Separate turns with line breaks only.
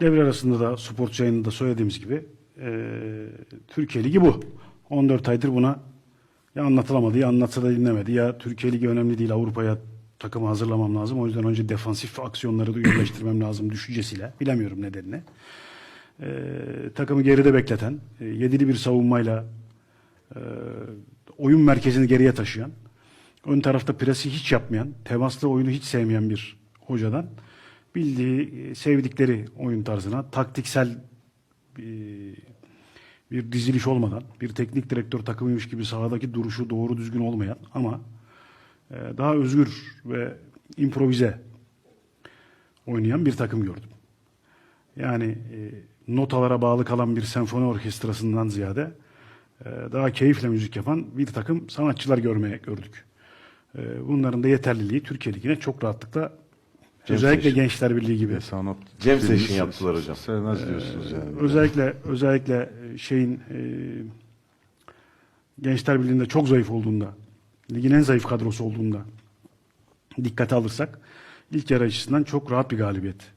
devre arasında da spor yayınında söylediğimiz gibi e, Türkiye Ligi bu. 14 aydır buna ya anlatılamadı ya anlatsa da dinlemedi ya Türkiye Ligi önemli değil Avrupa'ya takımı hazırlamam lazım. O yüzden önce defansif aksiyonları da yerleştirmem lazım düşüncesiyle. Bilemiyorum nedenini. E, takımı geride bekleten, e, yedili bir savunmayla e, oyun merkezini geriye taşıyan, ön tarafta presi hiç yapmayan, temaslı oyunu hiç sevmeyen bir hocadan bildiği, e, sevdikleri oyun tarzına taktiksel e, bir diziliş olmadan, bir teknik direktör takımıymış gibi sahadaki duruşu doğru düzgün olmayan ama e, daha özgür ve improvize oynayan bir takım gördüm. Yani e, notalara bağlı kalan bir senfoni orkestrasından ziyade daha keyifle müzik yapan bir takım sanatçılar görmeye gördük. Bunların da yeterliliği Türkiye Ligi'ne çok rahatlıkla
Cem
özellikle
Seçkin.
Gençler Birliği gibi
Sanat
Cem Seçkin yaptılar hocam.
Sevmez diyorsunuz yani.
özellikle özellikle e, şeyin e, Gençler Birliği'nde çok zayıf olduğunda, ligin en zayıf kadrosu olduğunda dikkate alırsak ilk yarı açısından çok rahat bir galibiyet.